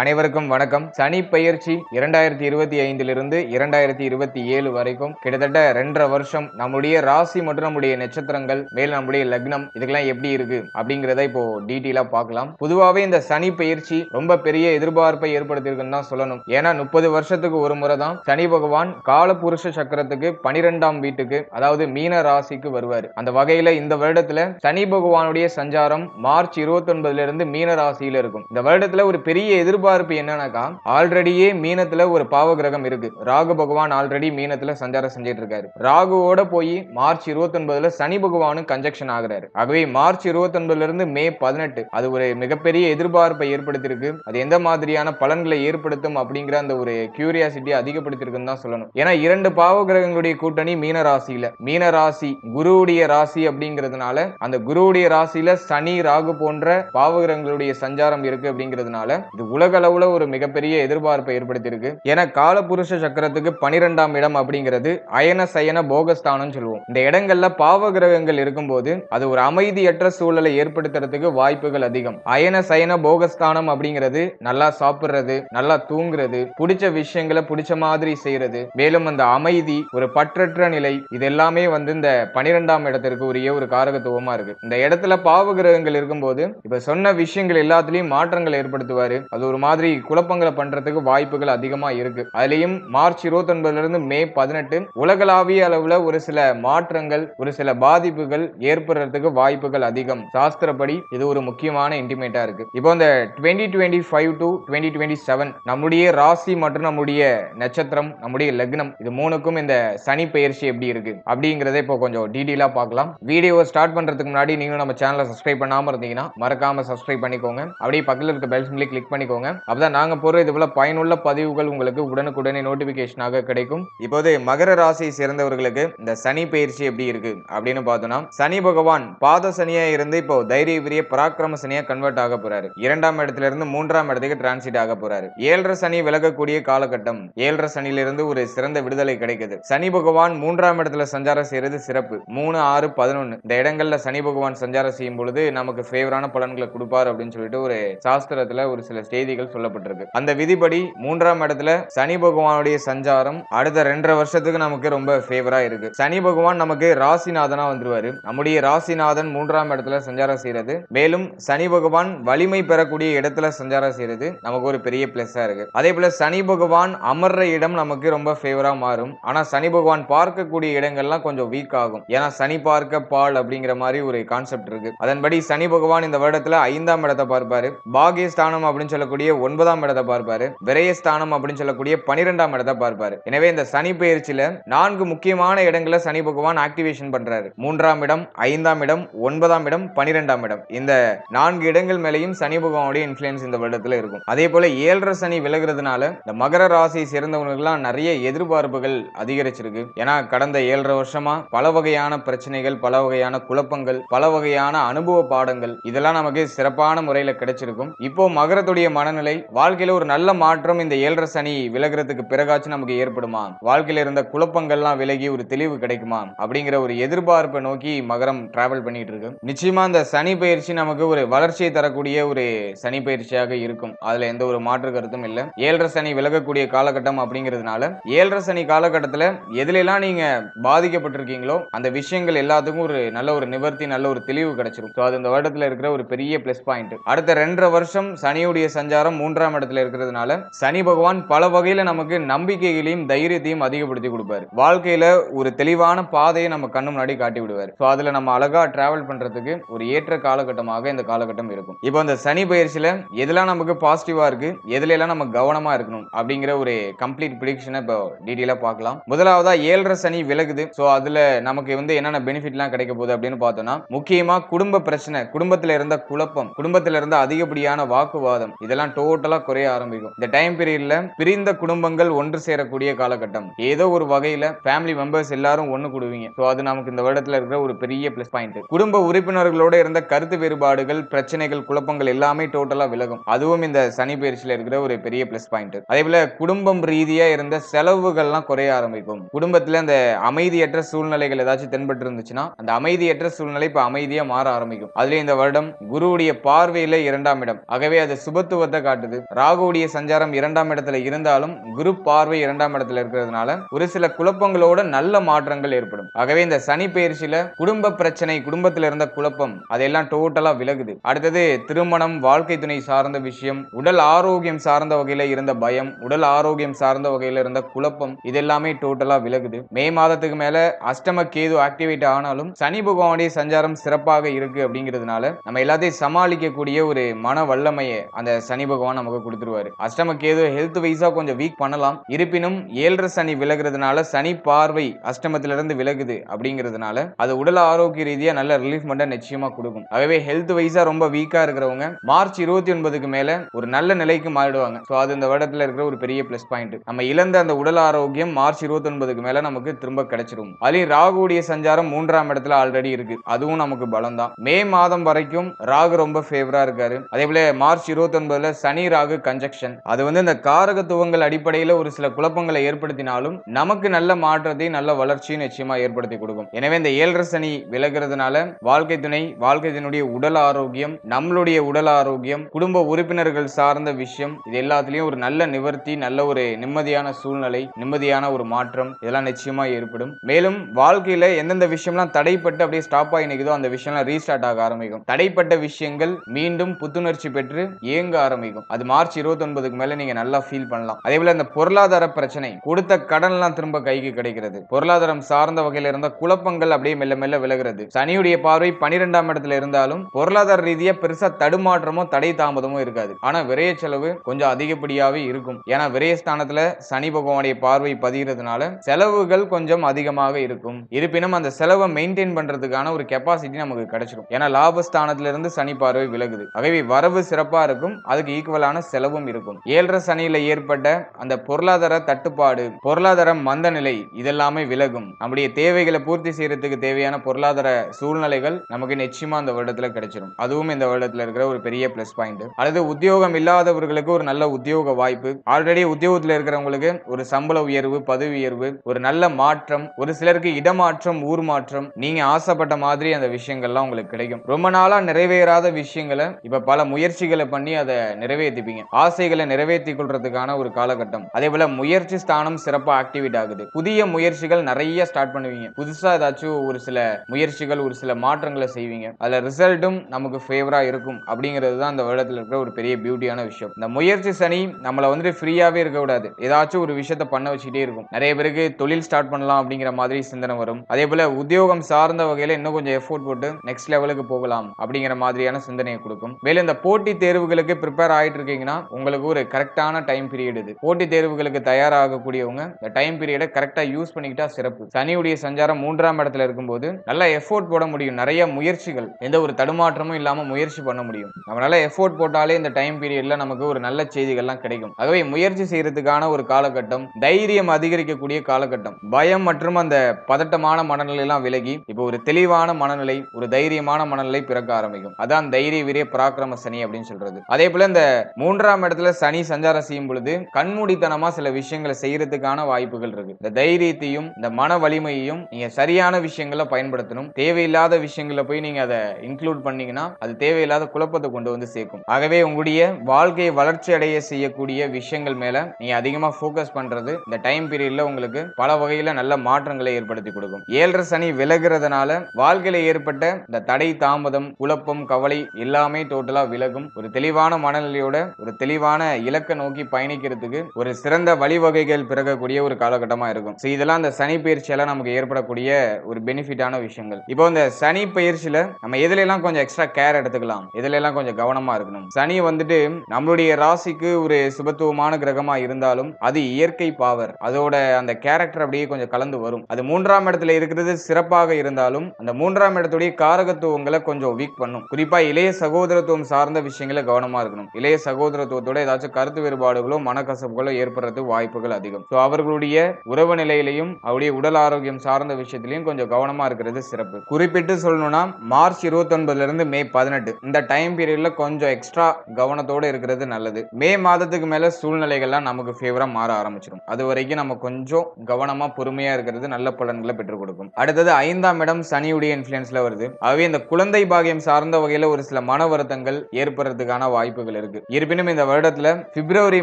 அனைவருக்கும் வணக்கம். சனி பயிற்சி இரண்டாயிரத்தி இருபத்தி ஐந்திலிருந்து இரண்டாயிரத்தி இருபத்தி ஏழு வரைக்கும் கிட்டத்தட்ட ரெண்டரை வருஷம் நம்முடைய ராசி மற்றும் நம்முடைய நட்சத்திரங்கள் மேல் நம்முடைய லக்னம் இதுக்கெல்லாம் எப்படி இருக்கு அப்படிங்கிறத இப்போ டீட்டெயிலா பார்க்கலாம். பொதுவாகவே இந்த சனி பயிற்சி ரொம்ப பெரிய எதிர்பார்ப்பை ஏற்படுத்தியிருக்குன்னு தான் சொல்லணும். ஏன்னா முப்பது வருஷத்துக்கு ஒரு முறை தான் சனி பகவான் காலபுருஷ சக்கரத்துக்கு பனிரெண்டாம் வீட்டுக்கு அதாவது மீன ராசிக்கு வருவார். அந்த வகையில இந்த வருடத்துல சனி பகவானுடைய சஞ்சாரம் மார்ச் இருபத்தி ஒன்பதுல இருந்து மீன ராசியில இருக்கும். இந்த வருடத்துல ஒரு பெரிய எதிர்பார்ப்பு என்னன்னாக்கா ஆல்ரெடியே மீனத்துல ஒரு பாவ கிரகம் இருக்கு. ராகு பகவான் ஆல்ரெடி மீனத்துல சஞ்சாரம் செஞ்சிட்டு இருக்காரு. ராகுவோட போய் மார்ச் இருபத்தி ஒன்பதுல சனி பகவானும் கன்ஜெக்ஷன் ஆகுறாரு. ஆகவே மார்ச் இருபத்தி ஒன்பதுல இருந்து மே பதினெட்டு அது ஒரு மிகப்பெரிய எதிர்பார்ப்பை ஏற்படுத்தியிருக்கு. அது எந்த மாதிரியான பலன்களை ஏற்படுத்தும் அப்படிங்கிற அந்த ஒரு கியூரியாசிட்டியை அதிகப்படுத்திருக்குன்னு தான் சொல்லணும். ஏன்னா இரண்டு பாவ கிரகங்களுடைய கூட்டணி மீன ராசியில. மீன ராசி குருவுடைய ராசி அப்படிங்கிறதுனால அந்த குருவுடைய ராசியில சனி ராகு போன்ற பாவ கிரகங்களுடைய சஞ்சாரம் இருக்கு அப்படிங்கிறதுனால இது உலக அளவுல ஒரு மிகப்பெரிய எதிர்பார்ப்பை ஏற்படுத்தியிருக்கு. ஏன்னா காலபுருஷ சக்கரத்துக்கு பனிரெண்டாம் இடம் அப்படிங்கிறது அயன சயன போகஸ்தானம் சொல்லுவோம். இந்த இடங்கள்ல பாவ கிரகங்கள் இருக்கும்போது அது ஒரு அமைதியற்ற சூழலை ஏற்படுத்துறதுக்கு வாய்ப்புகள் அதிகம். அயன சயன போகஸ்தானம் அப்படிங்கிறது நல்லா சாப்பிடுறது நல்லா தூங்குறது பிடிச்ச விஷயங்களை பிடிச்ச மாதிரி செய்யறது மேலும் அந்த அமைதி ஒரு பற்றற்ற நிலை இது எல்லாமே வந்து இந்த பனிரெண்டாம் இடத்திற்கு உரிய ஒரு காரகத்துவமா இருக்கு. இந்த இடத்துல பாவ கிரகங்கள் இருக்கும்போது இப்ப சொன்ன விஷயங்கள் எல்லாத்துலயும் மாற்றங்களை ஏற்படுத்துவாரு. அது ஒரு மாதிரி குழப்பங்களை பண்றதுக்கு வாய்ப்புகள் அதிகமா இருக்கு. அதுலயும் மார்ச் இருபத்தி ஒன்பதுல இருந்து மே பதினெட்டு உலகளாவிய அளவுல ஒரு சில மாற்றங்கள் ஒரு சில பாதிப்புகள் ஏற்படுறதுக்கு வாய்ப்புகள் அதிகம். சாஸ்திரப்படி இது ஒரு முக்கியமான இன்டிமேட்டா இருக்கு. இப்போ இந்த twenty twenty five to twenty twenty seven நம்முடைய ராசி மற்றும் நம்முடைய நட்சத்திரம் நம்முடைய லக்னம் இது மூணுக்கும் இந்த சனி பயிற்சி எப்படி இருக்கு? அப்படிங்கறத இப்போ கொஞ்சம் டீட்டெயிலா பார்க்கலாம். வீடியோவை ஸ்டார்ட் பண்றதுக்கு முன்னாடி நீங்களும் நம்ம சேனலை சப்ஸ்கிரைப் பண்ணாம இருந்தீங்கன்னா மறக்காம சப்ஸ்கிரைப் பண்ணிக்கோங்க. அப்படியே பக்கத்தில் இருக்க பெல் சிம்லி கிளிக் பண்ணிக்கோங்க. அப்பதான் நாங்க போற இது போல பயனுள்ள பதிவுகள் உங்களுக்கு உடனுக்குடனே நோட்டிபிகேஷனாக கிடைக்கும். இப்போது மகர ராசியை சேர்ந்தவர்களுக்கு இந்த சனி பயிற்சி எப்படி இருக்கு அப்படின்னு பார்த்தோம்னா சனி பகவான் பாத சனியா இருந்து இப்போ தைரிய விரிய பராக்கிரம சனியா கன்வெர்ட் ஆக போறாரு. இரண்டாம் இடத்துல இருந்து மூன்றாம் இடத்துக்கு டிரான்சிட் ஆக போறாரு. ஏழரை சனி விலகக்கூடிய காலகட்டம். ஏழரை சனியிலிருந்து ஒரு சிறந்த விடுதலை கிடைக்குது. சனி பகவான் மூன்றாம் இடத்துல சஞ்சாரம் செய்யறது சிறப்பு. மூணு ஆறு பதினொன்னு. இந்த இடங்கள்ல சனி பகவான் சஞ்சாரம் செய்யும் பொழுது நமக்கு ஃபேவரான பலன்களை கொடுப்பார் அப்படின்னு சொல்லிட்டு ஒரு சாஸ்திரத்துல ஒரு சில செய்தி விதிகள் சொல்லப்பட்டிருக்கு. அந்த விதிப்படி மூன்றாம் இடத்துல சனி பகவானுடைய சஞ்சாரம் அடுத்த ரெண்டரை வருஷத்துக்கு நமக்கு ரொம்ப ஃபேவரா இருக்கு. சனி பகவான் நமக்கு ராசிநாதனா வந்துருவாரு. நம்முடைய ராசிநாதன் மூன்றாம் இடத்துல சஞ்சாரம் செய்யறது. மேலும் சனி பகவான் வலிமை பெறக்கூடிய இடத்துல சஞ்சாரம் செய்யறது நமக்கு ஒரு பெரிய பிளஸ்ஸா இருக்கு. அதே போல சனி பகவான் அமர்ற இடம் நமக்கு ரொம்ப ஃபேவரா மாறும். ஆனா சனி பகவான் பார்க்கக்கூடிய இடங்கள்லாம் கொஞ்சம் வீக் ஆகும். ஏன்னா சனி பார்க்க பால் அப்படிங்கிற மாதிரி ஒரு கான்செப்ட் இருக்கு. அதன்படி சனி பகவான் இந்த வருடத்துல ஐந்தாம் இடத்தை பார்ப்பாரு. பாகியஸ்தானம் அப்படின்னு சொல்லக்கூடிய ஒன்பதாம் இடத்தை பார்ப்பாரு. விரயஸ்தானம் அப்படின்னு சொல்லக்கூடிய பனிரெண்டாம் இடத்தை பார்ப்பாரு. எனவே இந்த சனி பயிற்சியில நான்கு முக்கியமான இடங்களை சனி பகவான் ஆக்டிவேஷன் பண்றாரு. மூன்றாம் இடம் ஐந்தாம் இடம் ஒன்பதாம் இடம் பனிரெண்டாம் இடம். இந்த நான்கு இடங்கள் மேலேயும் சனி பகவானுடைய இன்ஃபுளுன்ஸ் இந்த வருடத்துல இருக்கும். அதே போல ஏழரை சனி விலகிறதுனால இந்த மகர ராசியை சேர்ந்தவங்களுக்குலாம் நிறைய எதிர்பார்ப்புகள் அதிகரிச்சிருக்கு. ஏன்னா கடந்த ஏழரை வருஷமா பல வகையான பிரச்சனைகள் பல வகையான குழப்பங்கள் பல வகையான அனுபவ பாடங்கள் இதெல்லாம் நமக்கு சிறப்பான முறையில் கிடைச்சிருக்கும். இப்போ மகரத்துடைய மன மனநிலை வாழ்க்கையில ஒரு நல்ல மாற்றம் இந்த ஏழரை சனி விலகிறதுக்கு பிறகாச்சும் நமக்கு ஏற்படுமா? வாழ்க்கையில இருந்த குழப்பங்கள்லாம் விலகி ஒரு தெளிவு கிடைக்குமா? அப்படிங்கிற ஒரு எதிர்பார்ப்பை நோக்கி மகரம் டிராவல் பண்ணிட்டு இருக்கு. நிச்சயமா இந்த சனி பயிற்சி நமக்கு ஒரு வளர்ச்சியை தரக்கூடிய ஒரு சனி பயிற்சியாக இருக்கும். அதுல எந்த ஒரு மாற்று கருத்தும் இல்லை. ஏழரை சனி விலகக்கூடிய காலகட்டம் அப்படிங்கிறதுனால ஏழரை சனி காலகட்டத்துல எதுலெல்லாம் நீங்க பாதிக்கப்பட்டிருக்கீங்களோ அந்த விஷயங்கள் எல்லாத்துக்கும் ஒரு நல்ல ஒரு நிவர்த்தி நல்ல ஒரு தெளிவு கிடைச்சிரும். ஸோ அது இந்த வருடத்துல இருக்கிற ஒரு பெரிய பிளஸ் பாயிண்ட் அடுத்த ரெண்டரை வருஷம் சனியுடைய சஞ்சாரம் மூன்றாம் இடத்துல இருக்கிறதுனால சனி பகவான் பல வகையில நமக்கு நம்பிக்கைகளையும் தைரியத்தையும் அதிகப்படுத்தி கொடுப்பாரு. வாழ்க்கையில ஒரு தெளிவான பாதையை நம்ம கண்ணு முன்னாடி காட்டி விடுவார். ஸோ அதுல நம்ம அழகா டிராவல் பண்றதுக்கு ஒரு ஏற்ற காலகட்டமாக இந்த காலகட்டம் இருக்கும். இப்போ அந்த சனி பயிற்சியில எதெல்லாம் நமக்கு பாசிட்டிவா இருக்கு எதுல எல்லாம் நம்ம கவனமா இருக்கணும் அப்படிங்கிற ஒரு கம்ப்ளீட் ப்ரிடிக்ஷனை இப்போ டீட்டெயிலா பார்க்கலாம். முதலாவதா ஏழரை சனி விலகுது. ஸோ அதுல நமக்கு வந்து என்னென்ன பெனிஃபிட்லாம் கிடைக்க போகுது அப்படின்னு பார்த்தோம்னா முக்கியமா குடும்ப பிரச்சனை குடும்பத்தில் இருந்த குழப்பம் குடும்பத்தில் இருந்த அதிகப்படியான வாக்குவாதம் இதெல்லாம் டோட்டலா குறைய ஆரம்பிக்கும். இந்த டைம் பீரியட்ல பிரிந்த குடும்பங்கள் ஒன்று சேரக்கூடிய காலகட்டம். ஏதோ ஒரு வகையில ஃபேமிலி மெம்பர்ஸ் எல்லாரும் ஒன்று கூடுவீங்க. ஸோ அது நமக்கு இந்த வருடத்தில் இருக்கிற ஒரு பெரிய பிளஸ் பாயிண்ட் குடும்ப உறுப்பினர்களோட இருந்த கருத்து வேறுபாடுகள் பிரச்சனைகள் குழப்பங்கள் எல்லாமே டோட்டலா விலகும். அதுவும் இந்த சனி பயிற்சியில் இருக்கிற ஒரு பெரிய பிளஸ் பாயிண்ட் அதே போல குடும்பம் ரீதியா இருந்த செலவுகள்லாம் குறைய ஆரம்பிக்கும். குடும்பத்துல அந்த அமைதியற்ற சூழ்நிலைகள் ஏதாச்சும் தென்பட்டு இருந்துச்சுன்னா அந்த அமைதியற்ற சூழ்நிலை இப்ப அமைதியா மாற ஆரம்பிக்கும். அதுலயும் இந்த வருடம் குருவுடைய பார்வையில இரண்டாம் இடம். ஆகவே அது சுபத்துவத்தை காட்டுது. ராகுடைய சஞ்சாரம் இரண்டாம் இடத்துல இருந்தாலும் குரு பார்வை இரண்டாம் இடத்துல இருக்கிறதுனால ஒரு சில குழப்பங்களோட நல்ல மாற்றங்கள் ஏற்படும். ஆகவே இந்த சனி பயிற்சியில குடும்ப பிரச்சனை குடும்பத்தில் இருந்த குழப்பம் அதெல்லாம் டோட்டலா விலகுது. அடுத்தது திருமணம் வாழ்க்கை துணை சார்ந்த விஷயம் உடல் ஆரோக்கியம் சார்ந்த வகையில இருந்த பயம் உடல் ஆரோக்கியம் சார்ந்த வகையில இருந்த குழப்பம் இதெல்லாமே டோட்டலா விலகுது. மே மாதத்துக்கு மேல அஷ்டம கேது ஆக்டிவேட் ஆனாலும் சனி பகவானுடைய சஞ்சாரம் சிறப்பாக இருக்கு அப்படிங்கிறதுனால நம்ம எல்லாத்தையும் சமாளிக்கக்கூடிய ஒரு மன வல்லமையை அந்த சனி பகவான் நமக்கு கொடுத்துருவாரு. அஷ்டம கேது ஹெல்த் வைஸா கொஞ்சம் வீக் பண்ணலாம். இருப்பினும் ஏழரை சனி விலகிறதுனால சனி பார்வை அஷ்டமத்திலிருந்து விலகுது அப்படிங்கிறதுனால அது உடல் ஆரோக்கிய ரீதியா நல்ல ரிலீஃப் மட்டும் நிச்சயமா கொடுக்கும். ஆகவே ஹெல்த் வைஸா ரொம்ப வீக்கா இருக்கிறவங்க மார்ச் இருபத்தி ஒன்பதுக்கு மேல ஒரு நல்ல நிலைக்கு மாறிடுவாங்க. ஸோ அது இந்த வருடத்துல இருக்கிற ஒரு பெரிய பிளஸ் பாயிண்ட் நம்ம இழந்த அந்த உடல் ஆரோக்கியம் மார்ச் இருபத்தி ஒன்பதுக்கு மேல நமக்கு திரும்ப கிடைச்சிரும். அதுலயும் ராகுடைய சஞ்சாரம் மூன்றாம் இடத்துல ஆல்ரெடி இருக்கு. அதுவும் நமக்கு பலம் தான் மே மாதம் வரைக்கும் ராகு ரொம்ப ஃபேவரா இருக்காரு. அதே போல மார்ச் இருபத்தி ஒன்பதுல சனி ராகு கன்ஜெக்ஷன் அது வந்து இந்த காரகத்துவங்கள் அடிப்படையில் ஒரு சில குழப்பங்களை ஏற்படுத்தினாலும் நமக்கு நல்ல மாற்றத்தையும் நல்ல வளர்ச்சியும் நிச்சயமா ஏற்படுத்தி கொடுக்கும். எனவே இந்த ஏழரை சனி விலகிறதுனால வாழ்க்கை துணை வாழ்க்கை உடல் ஆரோக்கியம் நம்மளுடைய உடல் ஆரோக்கியம் குடும்ப உறுப்பினர்கள் சார்ந்த விஷயம் இது எல்லாத்துலயும் ஒரு நல்ல நிவர்த்தி நல்ல ஒரு நிம்மதியான சூழ்நிலை நிம்மதியான ஒரு மாற்றம் இதெல்லாம் நிச்சயமா ஏற்படும். மேலும் வாழ்க்கையில எந்தெந்த விஷயம்லாம் தடைப்பட்டு அப்படியே ஸ்டாப் ஆகி நிற்குதோ அந்த விஷயம்லாம் ரீஸ்டார்ட் ஆக ஆரம்பிக்கும். தடைப்பட்ட விஷயங்கள் மீண்டும் புத்துணர்ச்சி பெற்று இயங்க ஆரம்பிக்கும். அது மார்ச் இருபத்தி ஒன்பதுக்கு மேல நீங்க நல்லா ஃபீல் பண்ணலாம். அதே போல இந்த பொருளாதார பிரச்சனை கொடுத்த கடன்லாம் திரும்ப கைக்கு கிடைக்கிறது. பொருளாதாரம் சார்ந்த வகையில இருந்த குழப்பங்கள் அப்படியே மெல்ல மெல்ல விலகிறது. சனியுடைய பார்வை பனிரெண்டாம் இடத்துல இருந்தாலும் பொருளாதார ரீதியா பெருசா தடுமாற்றமோ தடை தாமதமோ இருக்காது. ஆனா விரைய செலவு கொஞ்சம் அதிகப்படியாவே இருக்கும். ஏன்னா விரயஸ்தானத்துல சனி பகவானுடைய பார்வை பதிகிறதுனால செலவுகள் கொஞ்சம் அதிகமாக இருக்கும். இருப்பினும் அந்த செலவை மெயின்டைன் பண்றதுக்கான ஒரு கெப்பாசிட்டி நமக்கு கிடைச்சிடும் ஏன்னா லாபஸ்தானத்திலிருந்து சனி பார்வை விலகுது. ஆகவே வரவு சிறப்பா இருக்கும். அதுக்கு ஈக்குவலான செலவும் இருக்கும். ஏழரை சனியில ஏற்பட்ட அந்த பொருளாதார தட்டுப்பாடு பொருளாதார மந்த நிலை இதெல்லாமே விலகும். நம்முடைய தேவைகளை பூர்த்தி செய்யறதுக்கு தேவையான பொருளாதார சூழ்நிலைகள் நமக்கு நிச்சயமா அந்த வருடத்துல கிடைச்சிடும் அதுவும் இந்த வருடத்துல இருக்கிற ஒரு பெரிய பிளஸ் பாயிண்ட் அல்லது உத்தியோகம் இல்லாதவர்களுக்கு ஒரு நல்ல உத்தியோக வாய்ப்பு. ஆல்ரெடி உத்தியோகத்துல இருக்கிறவங்களுக்கு ஒரு சம்பள உயர்வு பதவி உயர்வு ஒரு நல்ல மாற்றம் ஒரு சிலருக்கு இடமாற்றம் ஊர் மாற்றம் நீங்க ஆசைப்பட்ட மாதிரி அந்த விஷயங்கள்லாம் உங்களுக்கு கிடைக்கும். ரொம்ப நாளா நிறைவேறாத விஷயங்களை இப்ப பல முயற்சிகளை பண்ணி அதை நிறைவேற்றிப்பீங்க ஆசைகளை நிறைவேற்றி கொள்றதுக்கான ஒரு காலகட்டம். அதே போல முயற்சி ஸ்தானம் சிறப்பாக ஆக்டிவேட் ஆகுது. புதிய முயற்சிகள் நிறைய ஸ்டார்ட் பண்ணுவீங்க. புதுசா ஏதாச்சும் ஒரு சில முயற்சிகள் ஒரு சில மாற்றங்களை செய்வீங்க. அதுல ரிசல்ட்டும் நமக்கு ஃபேவரா இருக்கும் அப்படிங்கிறது தான் அந்த வருடத்தில் இருக்கிற ஒரு பெரிய பியூட்டியான விஷயம். இந்த முயற்சி சனி நம்மளை வந்துட்டு ஃப்ரீயாவே இருக்க கூடாது. ஏதாச்சும் ஒரு விஷயத்த பண்ண வச்சுக்கிட்டே இருக்கும். நிறைய பேருக்கு தொழில் ஸ்டார்ட் பண்ணலாம் அப்படிங்கிற மாதிரி சிந்தனை வரும். அதே போல உத்தியோகம் சார்ந்த வகையில இன்னும் கொஞ்சம் எஃபோர்ட் போட்டு நெக்ஸ்ட் லெவலுக்கு போகலாம் அப்படிங்கிற மாதிரியான சிந்தனையை கொடுக்கும். மேலும் இந்த போட்டி தேர்வுகளுக்கு ப்ரிப்பேர் ஆகிட்டு இருக்கீங்கன்னா உங்களுக்கு ஒரு கரெக்டான டைம் பீரியட் இது. போட்டி தேர்வுகளுக்கு தயாராகக்கூடியவங்க இந்த டைம் பீரியடை கரெக்டா யூஸ் பண்ணிக்கிட்டா சிறப்பு. சனியுடைய சஞ்சாரம் மூன்றாம் இடத்துல இருக்கும்போது நல்லா எஃபோர்ட் போட முடியும். நிறைய முயற்சிகள் எந்த ஒரு தடுமாற்றமும் இல்லாம முயற்சி பண்ண முடியும். நம்மளால எஃபோர்ட் போட்டாலே இந்த டைம் பீரியட்ல நமக்கு ஒரு நல்ல செய்திகள்லாம் கிடைக்கும். ஆகவே முயற்சி செய்யறதுக்கான ஒரு காலகட்டம் தைரியம் அதிகரிக்கக்கூடிய காலகட்டம். பயம் மற்றும் அந்த பதட்டமான மனநிலை எல்லாம் விலகி இப்போ ஒரு தெளிவான மனநிலை ஒரு தைரியமான மனநிலை பிறக்க ஆரம்பிக்கும். அதான் தைரிய வீரிய பராக்கிரம சனி அப்படின்னு சொல்றது. அதே போல இந்த மூன்றாம் இடத்துல சனி சஞ்சாரம் செய்யும் பொழுது கண்மூடித்தனமா சில விஷயங்களை செய்யறதுக்கான வாய்ப்புகள் இருக்கு. இந்த தைரியத்தையும் இந்த மன வலிமையையும் நீங்க சரியான விஷயங்களை பயன்படுத்தணும். தேவையில்லாத விஷயங்களை போய் நீங்க அதை இன்க்ளூட் பண்ணீங்கன்னா அது தேவையில்லாத குழப்பத்தை கொண்டு வந்து சேர்க்கும். ஆகவே உங்களுடைய வாழ்க்கையை வளர்ச்சி அடைய செய்யக்கூடிய விஷயங்கள் மேல நீங்க அதிகமா ஃபோக்கஸ் பண்றது இந்த டைம் பீரியட்ல உங்களுக்கு பல வகையில நல்ல மாற்றங்களை ஏற்படுத்தி கொடுக்கும். ஏழரை சனி விலகிறதுனால வாழ்க்கையில ஏற்பட்ட இந்த தடை தாமதம் குழப்பம் கவலை எல்லாமே டோட்டலா விலகும். ஒரு தெளிவான மனநிலையோட ஒரு தெளிவான இலக்கை நோக்கி பயணிக்கிறதுக்கு ஒரு சிறந்த வழிவகைகள் பிறக்கக்கூடிய ஒரு காலகட்டமா இருக்கும். ஸோ இதெல்லாம் அந்த சனி பயிற்சியால நமக்கு ஏற்படக்கூடிய ஒரு பெனிஃபிட்டான விஷயங்கள். இப்போ இந்த சனி பயிற்சியில நம்ம எதுலாம் கொஞ்சம் எக்ஸ்ட்ரா கேர் எடுத்துக்கலாம்? எதுலாம் கொஞ்சம் கவனமா இருக்கணும்? சனி வந்துட்டு நம்மளுடைய ராசிக்கு ஒரு சுபத்துவமான கிரகமா இருந்தாலும் அது இயற்கை பாவர் அதோட அந்த கேரக்டர் அப்படியே கொஞ்சம் கலந்து வரும். அது மூன்றாம் இடத்துல இருக்கிறது சிறப்பாக இருந்தாலும் அந்த மூன்றாம் இடத்துடைய காரகத்துவங்களை கொஞ்சம் வீக் பண்ணும். குறிப்பா இளைய சகோதரத்துவம் சார்ந்த விஷயங்களை கவனமா இருக்கணும். இளைய சகோதரத்துவத்தோட ஏதாச்சும் கருத்து வேறுபாடுகளோ மனக்கசப்புகளோ ஏற்படுறது வாய்ப்புகள் அதிகம். ஸோ அவர்களுடைய உறவு நிலையிலையும் அவருடைய உடல் ஆரோக்கியம் சார்ந்த விஷயத்திலையும் கொஞ்சம் கவனமா இருக்கிறது சிறப்பு. குறிப்பிட்டு சொல்லணும்னா மார்ச் இருபத்தொன்பதுல இருந்து மே பதினெட்டு. இந்த டைம் பீரியட்ல கொஞ்சம் எக்ஸ்ட்ரா கவனத்தோட இருக்கிறது நல்லது. மே மாதத்துக்கு மேல சூழ்நிலைகள்லாம் நமக்கு ஃபேவரா மாற ஆரம்பிச்சிடும் அது வரைக்கும் நம்ம கொஞ்சம் கவனமா பொறுமையா இருக்கிறது நல்ல பலன்களை பெற்றுக் கொடுக்கும். அடுத்தது ஐந்தாம் இடம் சனியுடைய இன்ஃபுளுன்ஸ்ல வருது. ஆகவே இந்த குழந்தை பாகியம் சார்ந்த வகையில ஒரு சில மன வருத்தங்கள் ஏற்படுறதுக்கான வாய்ப்புகள் இருக்கு. இருக்கு. இருப்பினும் இந்த வருடத்துல பிப்ரவரி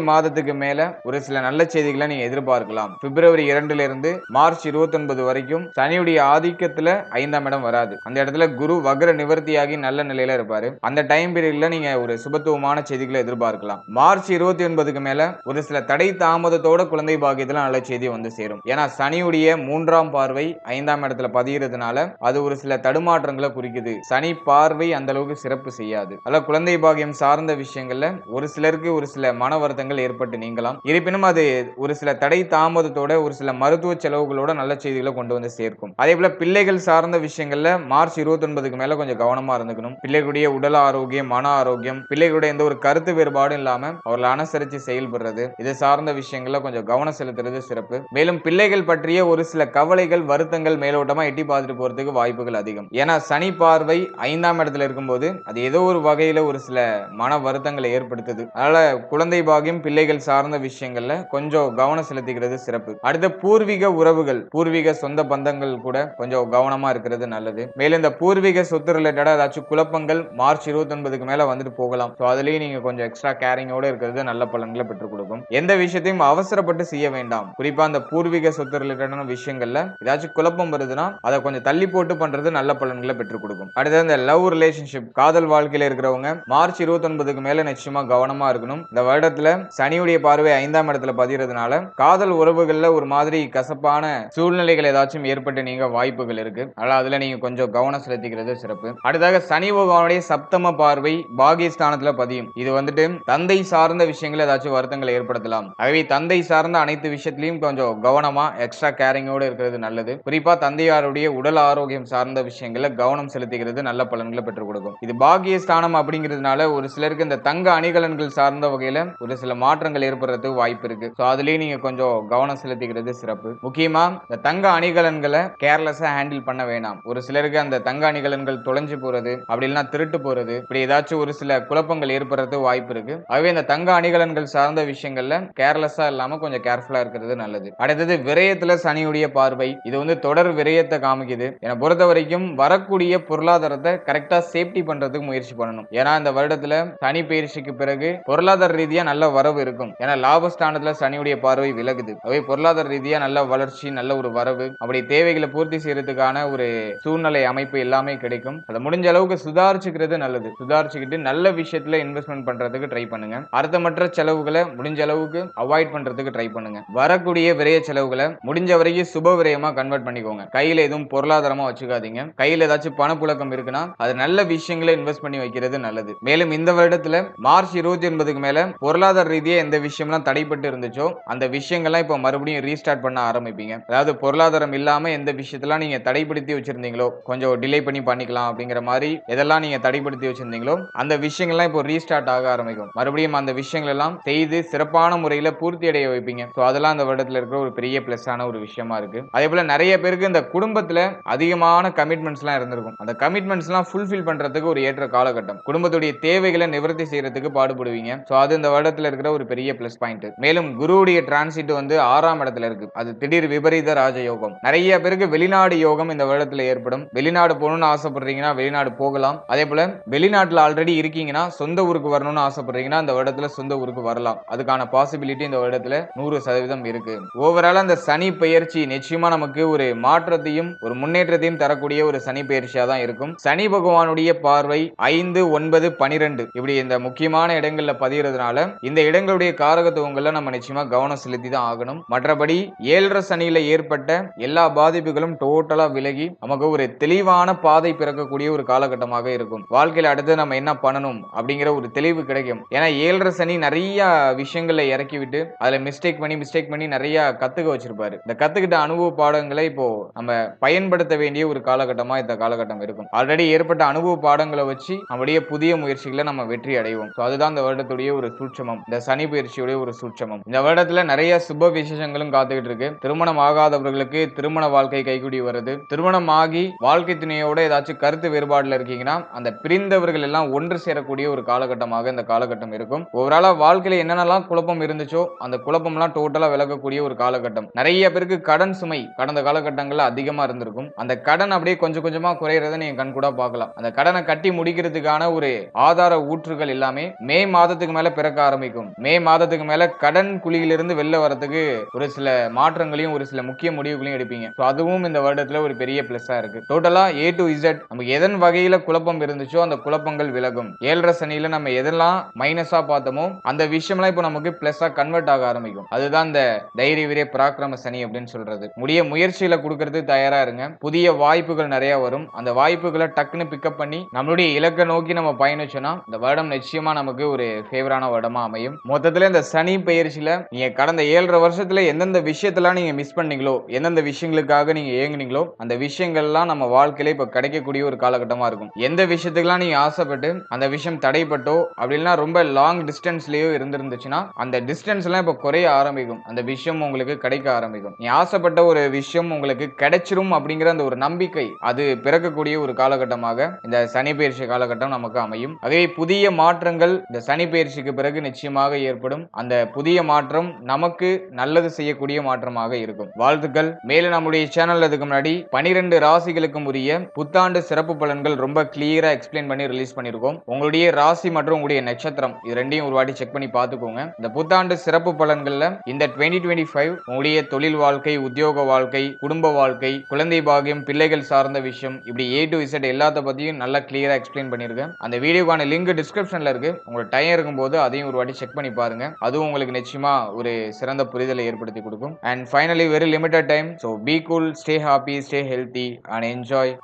மாதத்துக்கு மேல ஒரு சில நல்ல செய்திகளை நீங்க எதிர்பார்க்கலாம். பிப்ரவரி இரண்டுல இருந்து மார்ச் இருபத்தி ஒன்பது வரைக்கும் சனியுடைய ஆதிக்கத்துல ஐந்தாம் இடம் வராது. அந்த இடத்துல குரு வக்ர நிவர்த்தியாகி நல்ல நிலையில இருப்பாரு. அந்த டைம் பீரியட்ல நீங்க ஒரு சுபத்துவமான செய்திகளை எதிர்பார்க்கலாம். மார்ச் இருபத்தி ஒன்பதுக்கு மேல ஒரு சில தடை தாமதத்தோட குழந்தை பாக்கியத்துல நல்ல செய்தி வந்து சேரும். ஏன்னா சனியுடைய மூன்றாம் பார்வை ஐந்தாம் இடத்துல பதிகிறதுனால அது ஒரு சில தடுமாற்றங்களை குறிக்குது. சனி பார்வை அந்த அளவுக்கு சிறப்பு செய்யாது. அதாவது குழந்தை பாகியம் சார்ந்த விஷயங்கள்ல ஒரு சிலருக்கு ஒரு சில மன வருத்தங்கள் ஏற்பட்டு நீங்கலாம். இருப்பினும் அது ஒரு சில தடை தாமதத்தோட ஒரு சில மருத்துவ செலவுகளோட நல்ல செய்திகளை கொண்டு வந்து சேர்க்கும். அதே போல பிள்ளைகள் சார்ந்த விஷயங்கள்ல மார்ச் இருபத்தி ஒன்பதுக்கு மேல கொஞ்சம் கவனமா இருந்துக்கணும். பிள்ளைகளுடைய உடல் ஆரோக்கியம் மன ஆரோக்கியம் பிள்ளைகளுடைய எந்த ஒரு கருத்து வேறுபாடும் இல்லாம அவர்களை அனுசரிச்சு செயல்படுறது இது சார்ந்த விஷயங்கள்ல கொஞ்சம் கவனம் செலுத்துறது சிறப்பு. மேலும் பிள்ளைகள் பற்றிய ஒரு சில கவலைகள் வருத்தங்கள் மேலோட்டமா எட்டி பார்த்துட்டு போறதுக்கு வாய்ப்புகள் அதிகம். ஏன்னா சனி பார்வை ஐந்தாம் இடத்துல இருக்கும்போது அது ஏதோ ஒரு வகையில ஒரு சில மன வருத்தங்கள் ஏற்படுத்துது. அதனால குழந்தை பாகியம் பிள்ளைகள் சார்ந்த விஷயங்கள்ல கொஞ்சம் கவனம் செலுத்திக்கிறது சிறப்பு. அடுத்த பூர்வீக உறவுகள் பூர்வீக சொந்த பந்தங்கள் கூட கொஞ்சம் கவனமா இருக்கிறது நல்லது. மேலும் இந்த பூர்வீக சொத்து ரிலேட்டடா ஏதாச்சும் குழப்பங்கள் மார்ச் இருபத்தி ஒன்பதுக்கு மேல வந்துட்டு போகலாம். ஸோ அதுலயும் நீங்க கொஞ்சம் எக்ஸ்ட்ரா கேரிங்கோட இருக்கிறது நல்ல பலன்களை பெற்றுக் கொடுக்கும். எந்த விஷயத்தையும் அவசரப்பட்டு செய்ய வேண்டாம். குறிப்பா அந்த பூர்வீக சொத்து ரிலேட்டடான விஷயங்கள்ல ஏதாச்சும் குழப்பம் வருதுன்னா அதை கொஞ்சம் தள்ளி போட்டு பண்றது நல்ல பலன்களை பெற்றுக் கொடுக்கும். அடுத்தது இந்த லவ் ரிலேஷன்ஷிப் காதல் வாழ்க்கையில இருக்கிறவங்க மார்ச் இருபத்தி ஒன்பதுக்கு மேல நிச்சயமா கவனமா இருக்கணும். இந்த வருடத்துல சனியுடைய பார்வை ஐந்தாம் இடத்துல பதிகிறதுனால காதல் உறவுகள்ல ஒரு மாதிரி கசப்பான சூழ்நிலைகள் ஏதாச்சும் ஏற்பட்டு நீங்க வாய்ப்புகள் இருக்கு. அதனால அதுல நீங்க கொஞ்சம் கவனம் செலுத்திக்கிறது சிறப்பு. அடுத்ததாக சனி பகவானுடைய சப்தம பார்வை பாகியஸ்தானத்துல பதியும். இது வந்துட்டு தந்தை சார்ந்த விஷயங்கள் ஏதாச்சும் வருத்தங்களை ஏற்படுத்தலாம். ஆகவே தந்தை சார்ந்த அனைத்து விஷயத்திலையும் கொஞ்சம் கவனமா எக்ஸ்ட்ரா கேரிங்கோட இருக்கிறது நல்லது. குறிப்பா தந்தையாருடைய உடல் ஆரோக்கியம் சார்ந்த விஷயங்கள்ல கவனம் செலுத்துகிறது நல்ல பலன்களை பெற்றுக் கொடுக்கும். இது பாகியஸ்தானம் அப்படிங்கிறதுனால ஒரு சிலருக்கு இந்த தங்க அணிகலன்கள் சார்ந்த வகையில ஒரு சில மாற்றங்கள் ஏற்படுறதுக்கு வாய்ப்பு இருக்கு. ஸோ அதுலயும் நீங்க கொஞ்சம் கவனம் செலுத்திக்கிறது சிறப்பு. முக்கியமா இந்த தங்க அணிகலன்களை கேர்லெஸ்ஸா ஹேண்டில் பண்ண வேணாம். ஒரு சிலருக்கு அந்த தங்க அணிகலன்கள் தொலைஞ்சு போறது அப்படி இல்லைன்னா திருட்டு போறது இப்படி ஏதாச்சும் ஒரு சில குழப்பங்கள் ஏற்படுறதுக்கு வாய்ப்பு இருக்கு. ஆகவே இந்த தங்க அணிகலன்கள் சார்ந்த விஷயங்கள்ல கேர்லெஸ்ஸா இல்லாம கொஞ்சம் கேர்ஃபுல்லா இருக்கிறது நல்லது. அடுத்தது விரயத்துல சனியுடைய பார்வை. இது வந்து தொடர் விரயத்தை காமிக்குது. என்னை பொறுத்த வரைக்கும் வரக்கூடிய பொருளாதாரத்தை கரெக்டா சேஃப்டி பண்றதுக்கு முயற்சி பண்ணணும். ஏன்னா இந்த வருடத்துல சனி பயிற்சிக்கு பிறகு பொருளாதார ரீதியா நல்ல வரவு இருக்கும். ஏன்னா லாபஸ்தானத்துல சனியுடைய பார்வை விலகுது. அவை பொருளாதார ரீதியா நல்ல வளர்ச்சி நல்ல ஒரு வரவு அப்படி தேவைகளை பூர்த்தி செய்யறதுக்கான ஒரு சூழ்நிலை அமைப்பு எல்லாமே கிடைக்கும். அதை முடிஞ்ச அளவுக்கு சுதாரிச்சுக்கிறது நல்லது. சுதாரிச்சுக்கிட்டு நல்ல விஷயத்துல இன்வெஸ்ட்மெண்ட் பண்றதுக்கு ட்ரை பண்ணுங்க. அர்த்தமற்ற செலவுகளை முடிஞ்ச அளவுக்கு அவாய்ட் பண்றதுக்கு ட்ரை பண்ணுங்க. வரக்கூடிய விரைய செலவுகளை முடிஞ்ச வரைக்கும் சுப விரயமா கன்வெர்ட் பண்ணிக்கோங்க. கையில எதுவும் பொருளாதாரமா வச்சுக்காதீங்க. கையில ஏதாச்சும் பணப்புழக்கம் இருக்குன்னா அது நல்ல விஷயங்களை இன்வெஸ்ட் பண்ணி வைக்கிறது நல்லது. மேலும் இந்த வருடத்துல மார்ச் இருபத்தி ஒன்பதுக்கு மேல பொருளாதார ரீதியா எந்த விஷயம்லாம் தடைப்பட்டு இருந்துச்சோ அந்த விஷயங்கள்லாம் இப்போ மறுபடியும் ரீஸ்டார்ட் பண்ண ஆரம்பிப்பீங்க. அதாவது பொருளாதாரம் இல்லாம எந்த விஷயத்தெல்லாம் நீங்க தடைப்படுத்தி வச்சிருந்தீங்களோ கொஞ்சம் டிலே பண்ணி பண்ணிக்கலாம் அப்படிங்கிற மாதிரி எதெல்லாம் நீங்க தடைப்படுத்தி வச்சிருந்தீங்களோ அந்த விஷயங்கள்லாம் இப்போ ரீஸ்டார்ட் ஆக ஆரம்பிக்கும். மறுபடியும் அந்த விஷயங்கள் எல்லாம் செய்து சிறப்பான முறையில பூர்த்தி அடைய வைப்பீங்க. ஸோ அதெல்லாம் அந்த வருடத்துல இருக்கிற ஒரு பெரிய பிளஸ் ஆன ஒரு விஷயமா இருக்கு. அதே போல நிறைய பேருக்கு இந்த குடும்பத்துல அதிகமான கமிட்மெண்ட்ஸ் எல்லாம் இருந்திருக்கும். அந்த கமிட்மெண்ட்ஸ் எல்லாம் ஃபுல்ஃபில் பண்றதுக்கு ஒரு ஏற்ற காலகட்டம். குடும்பத்துடைய தேவைகளை நிவர்த்தி ஆகிறதுக்கு பாடுபடுவீங்க. ஸோ அது இந்த வருடத்தில் இருக்கிற ஒரு பெரிய பிளஸ் பாயிண்ட் மேலும் குருவுடைய டிரான்சிட் வந்து ஆறாம் இடத்துல இருக்கு. அது திடீர் விபரீத ராஜயோகம். நிறைய பேருக்கு வெளிநாடு யோகம் இந்த வருடத்தில் ஏற்படும். வெளிநாடு போகணும்னு ஆசைப்படுறீங்கன்னா வெளிநாடு போகலாம். அதே போல வெளிநாட்டில் ஆல்ரெடி இருக்கீங்கன்னா சொந்த ஊருக்கு வரணும்னு ஆசைப்படுறீங்கன்னா இந்த வருடத்துல சொந்த ஊருக்கு வரலாம். அதுக்கான பாசிபிலிட்டி இந்த வருடத்துல நூறு சதவீதம் இருக்கு. ஓவரால் அந்த சனி பெயர்ச்சி நிச்சயமா நமக்கு ஒரு மாற்றத்தையும் ஒரு முன்னேற்றத்தையும் தரக்கூடிய ஒரு சனி பெயர்ச்சியா தான் இருக்கும். சனி பகவானுடைய பார்வை ஐந்து ஒன்பது பனிரெண்டு. இப்படி இந்த முக்கிய முக்கியமான இடங்கள்ல பதிகிறதுனால இந்த இடங்களுடைய காரகத்துவங்கள்ல நம்ம நிச்சயமா கவனம் செலுத்தி தான் ஆகணும். மற்றபடி ஏழரை சனியில ஏற்பட்ட எல்லா பாதிப்புகளும் டோட்டலா விலகி நமக்கு ஒரு தெளிவான பாதை பிறக்கக்கூடிய ஒரு காலகட்டமாக இருக்கும். வாழ்க்கையில அடுத்து நம்ம என்ன பண்ணணும் அப்படிங்கிற ஒரு தெளிவு கிடைக்கும். ஏன்னா ஏழரை சனி நிறைய விஷயங்களை இறக்கி விட்டு அதுல மிஸ்டேக் பண்ணி மிஸ்டேக் பண்ணி நிறைய கத்துக்க வச்சிருப்பாரு. இந்த கத்துக்கிட்ட அனுபவ பாடங்களை இப்போ நம்ம பயன்படுத்த வேண்டிய ஒரு காலகட்டமா இந்த காலகட்டம் இருக்கும். ஆல்ரெடி ஏற்பட்ட அனுபவ பாடங்களை வச்சு நம்முடைய புதிய முயற்சிகளை நம்ம வெற்றி அடைவோம். ஸோ அதுதான் இந்த வருடத்துடைய ஒரு சூட்சமம். இந்த சனி பயிற்சியுடைய ஒரு சூட்சமம். இந்த வருடத்துல நிறைய சுப விசேஷங்களும் காத்துக்கிட்டு இருக்கு. திருமணம் ஆகாதவர்களுக்கு திருமண வாழ்க்கை கைகூடி வருது. திருமணம் ஆகி வாழ்க்கை துணையோட ஏதாச்சும் கருத்து வேறுபாடுல இருக்கீங்கன்னா அந்த பிரிந்தவர்கள் எல்லாம் ஒன்று சேரக்கூடிய ஒரு காலகட்டமாக இந்த காலகட்டம் இருக்கும். ஓவராலா வாழ்க்கையில என்னென்னலாம் குழப்பம் இருந்துச்சோ அந்த குழப்பம்லாம் டோட்டலா விலகக்கூடிய ஒரு காலகட்டம். நிறைய பேருக்கு கடன் சுமை கடந்த காலகட்டங்கள்ல அதிகமா இருந்திருக்கும். அந்த கடன் அப்படியே கொஞ்சம் கொஞ்சமா குறையறத நீங்க கண்கூடா பார்க்கலாம். அந்த கடனை கட்டி முடிக்கிறதுக்கான ஒரு ஆதார ஊற்றுகள் இல்லாம எல்லாமே மே மாதத்துக்கு மேல பிறக்க ஆரம்பிக்கும். மே மாதத்துக்கு மேல கடன் குழியிலிருந்து வெளில வரதுக்கு ஒரு சில மாற்றங்களையும் ஒரு சில முக்கிய முடிவுகளையும் எடுப்பீங்க. ஸோ அதுவும் இந்த வருடத்துல ஒரு பெரிய பிளஸ்ஸா இருக்கு. டோட்டலா ஏ டு இசட் நமக்கு எதன் வகையில குழப்பம் இருந்துச்சோ அந்த குழப்பங்கள் விலகும். ஏழரை சனியில நம்ம எதெல்லாம் மைனஸா பார்த்தோமோ அந்த விஷயம்லாம் இப்போ நமக்கு பிளஸ்ஸா கன்வெர்ட் ஆக ஆரம்பிக்கும். அதுதான் இந்த தைரிய வீரே பராக்கிரம சனி அப்படின்னு சொல்றது. முடிய முயற்சியில கொடுக்கறது தயாரா இருங்க. புதிய வாய்ப்புகள் நிறைய வரும். அந்த வாய்ப்புகளை டக்குன்னு பிக்கப் பண்ணி நம்மளுடைய இலக்கை நோக்கி நம்ம பயணிச்சோம்னா இந்த வருடம் நிச்சயம் நமக்கு ஒரு ஃபேவரான வருடமா அமையும். மொத்தத்துல இந்த சனி பயிற்சியில நீங்க கடந்த ஏழரை வருஷத்துல எந்தெந்த விஷயத்தெல்லாம் நீங்க மிஸ் பண்ணீங்களோ எந்தெந்த விஷயங்களுக்காக நீங்க ஏங்குனீங்களோ அந்த விஷயங்கள்லாம் நம்ம வாழ்க்கையில இப்ப கிடைக்கக்கூடிய ஒரு காலகட்டமா இருக்கும். எந்த விஷயத்துக்கெல்லாம் நீங்க ஆசைப்பட்டு அந்த விஷயம் தடைப்பட்டோ அப்படின்னா ரொம்ப லாங் டிஸ்டன்ஸ்லயோ இருந்திருந்துச்சுன்னா அந்த டிஸ்டன்ஸ் எல்லாம் இப்ப குறைய ஆரம்பிக்கும். அந்த விஷயம் உங்களுக்கு கிடைக்க ஆரம்பிக்கும். நீ ஆசைப்பட்ட ஒரு விஷயம் உங்களுக்கு கிடைச்சிரும் அப்படிங்கிற அந்த ஒரு நம்பிக்கை அது பிறக்கக்கூடிய ஒரு காலகட்டமாக இந்த சனி பயிற்சி காலகட்டம் நமக்கு அமையும். ஆகவே புதிய மாற்றங்கள் இந்த சனி பயிற்சிக்கு பிறகு நிச்சயமாக ஏற்படும். அந்த புதிய மாற்றம் நமக்கு நல்லது செய்யக்கூடிய மாற்றமாக இருக்கும். வாழ்த்துக்கள். மேலும் நம்முடைய சேனல் அதுக்கு முன்னாடி பனிரெண்டு ராசிகளுக்கும் உரிய புத்தாண்டு சிறப்பு பலன்கள் ரொம்ப கிளியரா எக்ஸ்பிளைன் பண்ணி ரிலீஸ் பண்ணிருக்கோம். உங்களுடைய ராசி மற்றும் உங்களுடைய நட்சத்திரம் இது ரெண்டையும் ஒரு வாட்டி செக் பண்ணி பார்த்துக்கோங்க. இந்த புத்தாண்டு சிறப்பு பலன்கள்ல இந்த டுவெண்ட்டி டுவெண்ட்டி ஃபைவ் உங்களுடைய தொழில் வாழ்க்கை உத்தியோக வாழ்க்கை குடும்ப வாழ்க்கை குழந்தை பாகியம் பிள்ளைகள் சார்ந்த விஷயம் இப்படி ஏ டு இசட் எல்லாத்த பத்தியும் நல்லா கிளியரா எக்ஸ்பிளைன் பண்ணிருக்கேன். அந்த வீடியோக்கான லிங்க் டிஸ்கிரிப்ஷன்ல இருக்கு. உங்களுக்கு டைம் இருக்கும்போது அதையும் ஒரு வாட்டி செக் பண்ணி பாருங்க. அதுவும் உங்களுக்கு நிச்சயமா ஒரு சிறந்த புரிதலை ஏற்படுத்தி கொடுக்கும். And finally very limited time so be cool stay happy stay healthy and enjoy